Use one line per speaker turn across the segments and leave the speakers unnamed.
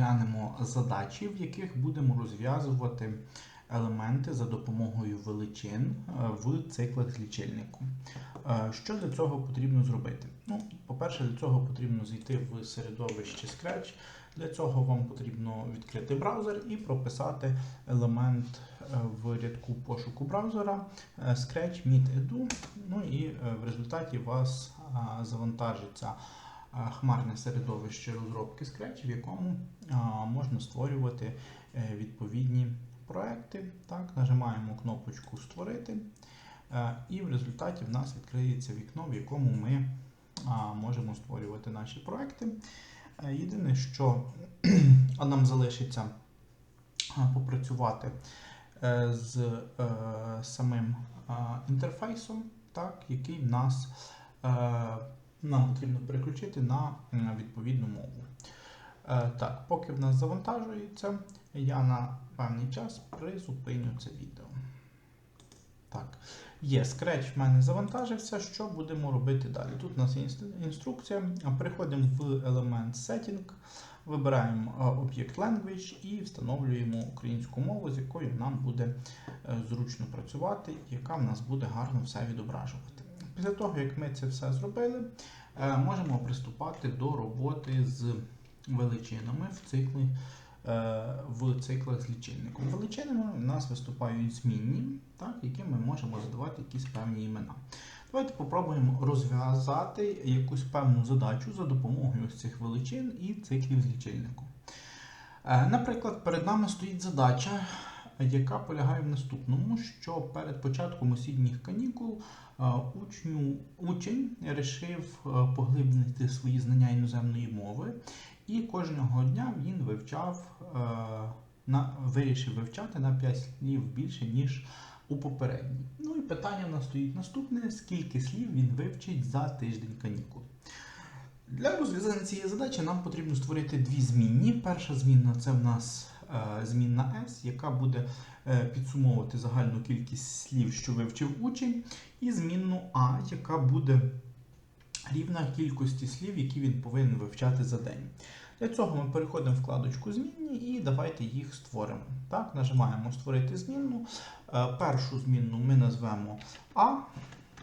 розглянемо задачі, в яких будемо розв'язувати елементи за допомогою величин е, в циклах з лічильником. Е, Що для цього потрібно зробити? Ну, по-перше, для цього потрібно зайти в середовище Scratch. Для цього вам потрібно відкрити браузер і прописати елемент е, в рядку пошуку браузера Scratch Meet Edu. Ну і в результаті вас завантажиться хмарне середовище розробки Scratch, в якому можна створювати е, відповідні проекти. Так, нажимаємо кнопочку Створити. Е, І в результаті в нас відкриється вікно, в якому ми можемо створювати наші проекти. Е, Єдине, що нам залишиться попрацювати з самим інтерфейсом, так, який в нас нам потрібно переключити на відповідну мову. Е, Так, поки в нас завантажується, я на певний час призупиню це відео. Так, є Scratch в мене завантажився. Що будемо робити далі? Тут у нас є інструкція. Переходимо в елемент Setting, вибираємо е, Object Language і встановлюємо українську мову, з якою нам буде е, зручно працювати, яка в нас буде гарно все відображувати. Після того, як ми це все зробили, е, можемо приступати до роботи з величинами в циклі. е, В циклах з лічильником. Величинами у нас виступають змінні, так, яким ми можемо задавати якісь певні імена. Давайте попробуємо розв'язати якусь певну задачу за допомогою цих величин і циклів з лічильником. Е, Наприклад, перед нами стоїть задача, яка полягає в наступному, що перед початком осінніх канікул е, учню, учень вирішив е, поглибити свої знання іноземної мови, і кожного дня він вивчав, е, на, вирішив вивчати на 5 слів більше, ніж у попередній. Ну і питання в нас стоїть наступне: скільки слів він вивчить за тиждень канікул. Для розв'язання цієї задачі нам потрібно створити дві змінні. Перша змінна це в нас е, змінна S, яка буде е, підсумовувати загальну кількість слів, що вивчив учень, і змінну А, яка буде рівна кількості слів, які він повинен вивчати за день. Для цього ми переходимо в вкладочку Змінні і давайте їх створимо. Так, Нажимаємо Створити змінну. Е, Першу змінну ми назвемо А.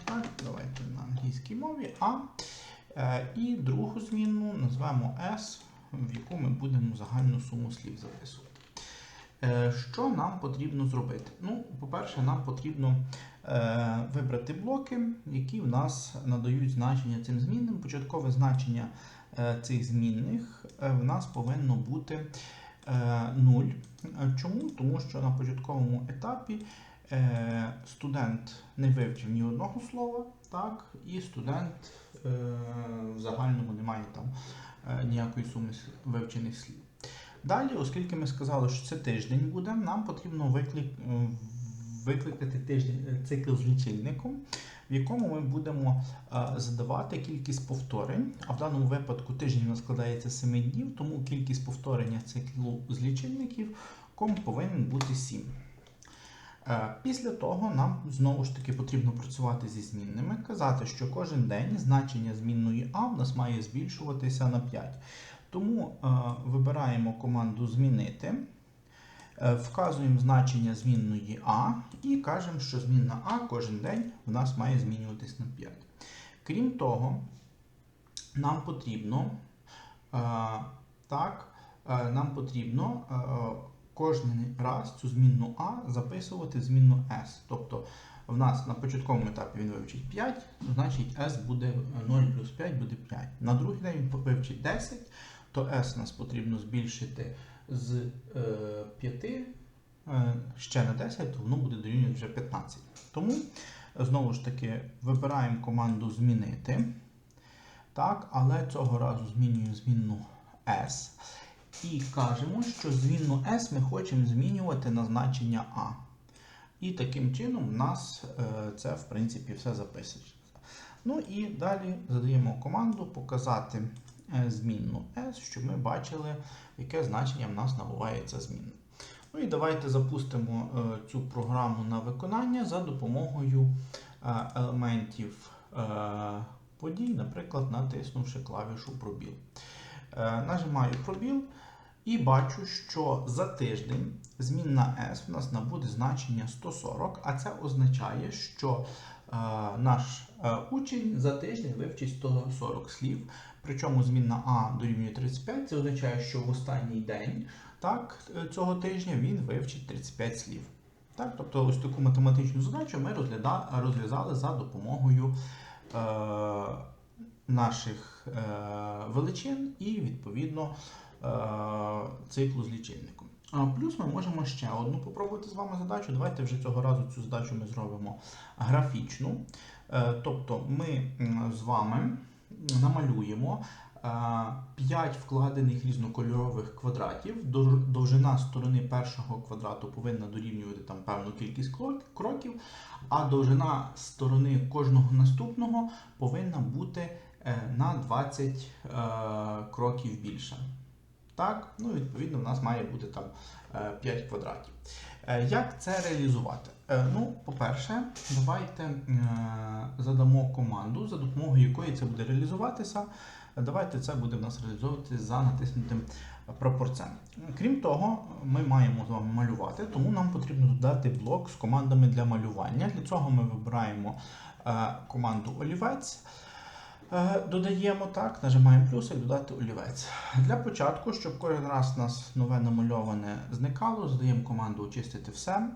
Так, давайте на англійській мові А. І другу змінну назвемо S, в яку ми будемо загальну суму слів записувати. Е, Що нам потрібно зробити? Ну, по-перше, нам потрібно е, вибрати блоки, які в нас надають значення цим змінним. Початкове значення е, цих змінних в нас повинно бути е, 0. Е, Чому? Тому що на початковому етапі студент не вивчив ні одного слова, так, і студент в загальному не має там ніякої суми вивчених слів. Далі, оскільки ми сказали, що це тиждень буде, нам потрібно виклик, е, викликати тиждень, е, цикл з лічильником, в якому ми будемо е, задавати кількість повторень. А в даному випадку тиждень у нас складається 7 днів, тому кількість повторення циклу з лічильників ком повинен бути 7. Е, Після того нам знову ж таки потрібно працювати зі змінними, казати, що кожен день значення змінної А в нас має збільшуватися на 5. Тому е, вибираємо команду Змінити, е, вказуємо значення змінної А і кажемо, що змінна А кожен день в нас має змінюватись на 5. Крім того, нам потрібно е, так, нам потрібно кожен раз цю змінну А записувати в змінну S. Тобто в нас на початковому етапі він вивчить 5, значить S буде 0 плюс 5 буде 5. На другий день він вивчить 10, то S нас потрібно збільшити з е, 5 е, ще на 10, то воно буде дорівнювати вже 15. Тому знову ж таки вибираємо команду змінити. Так, але цього разу змінюємо змінну S. І кажемо, що змінну S ми хочемо змінювати на значення A. І таким чином в нас е, це, в принципі, все записується. Ну і далі задаємо команду показати е, змінну S, щоб ми бачили, яке значення в нас набувається змінна. Ну і давайте запустимо е, цю програму на виконання за допомогою е, елементів е, подій, наприклад, натиснувши клавішу пробіл. Е, Нажимаю пробіл І бачу, що за тиждень змінна S в нас набуде значення 140, а це означає, що е, наш е, учень за тиждень вивчить 140 слів. Причому змінна А дорівнює 35, це означає, що в останній день так, е, цього тижня він вивчить 35 слів. Так, тобто ось таку математичну задачу ми розгляда, розв'язали за допомогою е, наших е, величин і відповідно е, циклу з лічильником. А плюс ми можемо ще одну попробувати з вами задачу. Давайте вже цього разу цю задачу ми зробимо графічну. Е, тобто ми з вами намалюємо 5 вкладених різнокольорових квадратів. Довжина сторони першого квадрату повинна дорівнювати там певну кількість кроків, а довжина сторони кожного наступного повинна бути е, на 20 е, кроків більша. Так, ну відповідно, в нас має бути там 5 квадратів. Е, Як це реалізувати? Е, Ну, по-перше, давайте е, задамо команду, за допомогою якої це буде реалізуватися. Давайте це буде в нас реалізовувати за натиснутим пропорцем. Крім того, ми маємо з вами малювати, тому нам потрібно додати блок з командами для малювання. Для цього ми вибираємо е, команду олівець. Е, Додаємо так, нажимаємо плюсик, додати олівець. Для початку, щоб кожен раз у нас нове намальоване зникало, задаємо команду очистити все.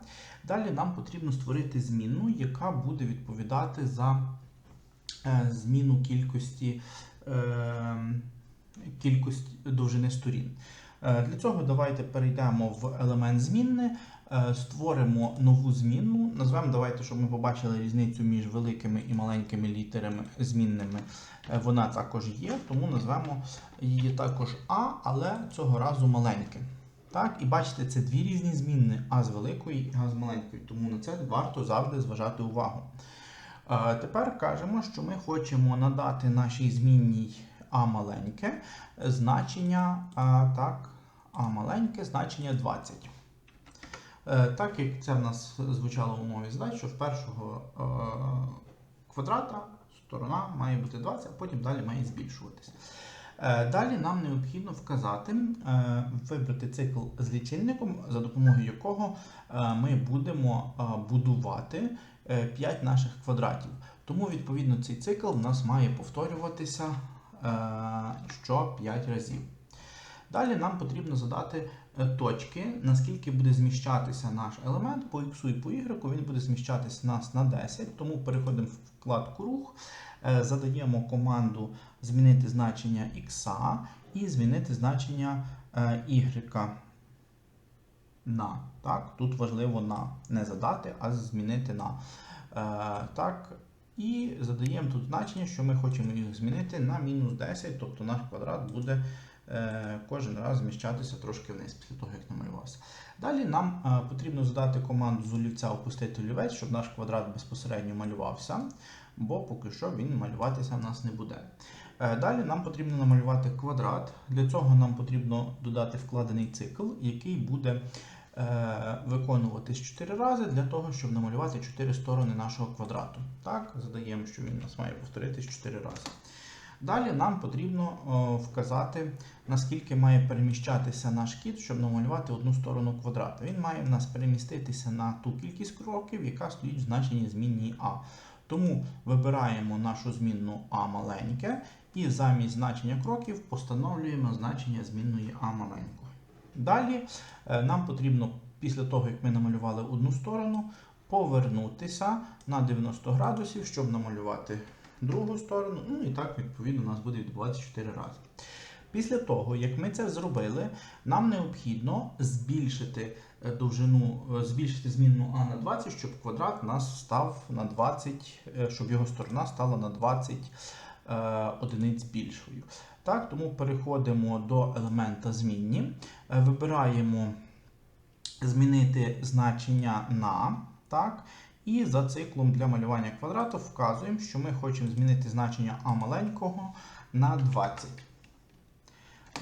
Далі нам потрібно створити змінну, яка буде відповідати за е, зміну кількості, е, кількості довжини сторін. Для цього давайте перейдемо в елемент змінни, е, створимо нову змінну. Назвемо давайте, щоб ми побачили різницю між великими і маленькими літерами змінними. Е, Вона також є, тому назвемо її також А, але цього разу маленьке. Так, і бачите, це дві різні змінни А з великої і А з маленької, тому на це варто завжди зважати увагу. Е, Тепер кажемо, що ми хочемо надати нашій змінній А маленьке значення е, так, А маленьке значення 20. Е, Так як це в нас звучало в умові задач, що в першого е, квадрата сторона має бути 20, а потім далі має збільшуватись. Е, Далі нам необхідно вказати, вибрати цикл з лічильником, за допомогою якого ми будемо будувати 5 наших квадратів. Тому, відповідно, цей цикл в нас має повторюватися що 5 разів. Далі нам потрібно задати е, точки, наскільки буде зміщатися наш елемент по x і по y, він буде зміщатися нас на 10, тому переходимо в вкладку рух, е, задаємо команду змінити значення x і змінити значення е, y на. Так, тут важливо на не задати, а змінити на. Е, так, і задаємо тут значення, що ми хочемо їх змінити на мінус 10, тобто наш квадрат буде е, кожен раз зміщатися трошки вниз після того, як намалювався. Далі нам е, потрібно задати команду з олівця опустити олівець, щоб наш квадрат безпосередньо малювався, бо поки що він малюватися в нас не буде. Е, Далі нам потрібно намалювати квадрат. Для цього нам потрібно додати вкладений цикл, який буде е, виконуватись 4 рази для того, щоб намалювати 4 сторони нашого квадрату. Так, задаємо, що він нас має повторитись 4 рази. Далі нам потрібно вказати, наскільки має переміщатися наш кіт, щоб намалювати одну сторону квадрата. Він має в нас переміститися на ту кількість кроків, яка стоїть в значенні змінній А. Тому вибираємо нашу змінну А маленьке і замість значення кроків постановлюємо значення змінної А маленької. Далі е, нам потрібно, після того, як ми намалювали одну сторону, повернутися на 90 градусів, щоб намалювати другу сторону. Ну і так, відповідно, у нас буде відбуватися 4 рази. Після того, як ми це зробили, нам необхідно збільшити е, довжину, е, збільшити змінну А на 20, щоб квадрат нас став на 20, е, щоб його сторона стала на 20 е, одиниць більшою. Так, тому переходимо до елемента змінні, вибираємо змінити значення на. Так, і за циклом для малювання квадрату вказуємо, що ми хочемо змінити значення А маленького на 20.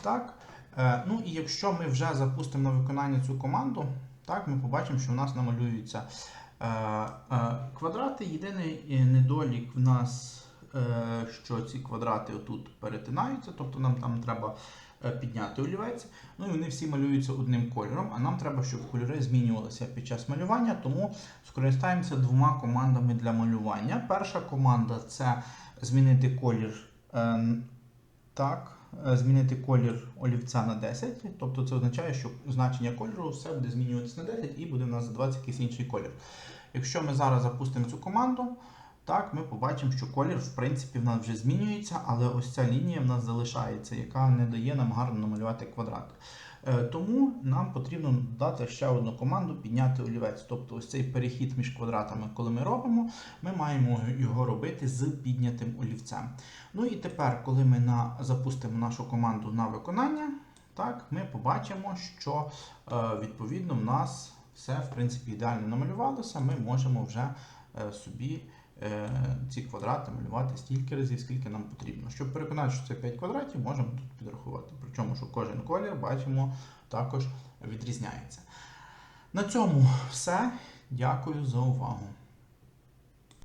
Так. Е, ну і якщо ми вже запустимо на виконання цю команду, так, ми побачимо, що в нас намалюються е, е, квадрати. Єдиний недолік в нас, що ці квадрати отут перетинаються, тобто нам там треба підняти олівець. Ну і вони всі малюються одним кольором, а нам треба, щоб кольори змінювалися під час малювання, тому скористаємося двома командами для малювання. Перша команда це змінити колір. е, так, е, змінити колір олівця на 10, тобто це означає, що значення кольору все буде змінюватися на 10 і буде в нас задаватися якийсь інший колір. Якщо ми зараз запустимо цю команду, так, ми побачимо, що колір в принципі в нас вже змінюється, але ось ця лінія в нас залишається, яка не дає нам гарно намалювати квадрат. Е, Тому нам потрібно додати ще одну команду підняти олівець. Тобто ось цей перехід між квадратами, коли ми робимо, ми маємо його робити з піднятим олівцем. Ну і тепер, коли ми на, запустимо нашу команду на виконання, так, ми побачимо, що е, відповідно в нас все в принципі ідеально намалювалося. Ми можемо вже е, собі ці квадрати малювати стільки разів, скільки нам потрібно. Щоб переконати, що це 5 квадратів, можемо тут підрахувати. Причому, що кожен колір бачимо також відрізняється. На цьому все. Дякую за увагу.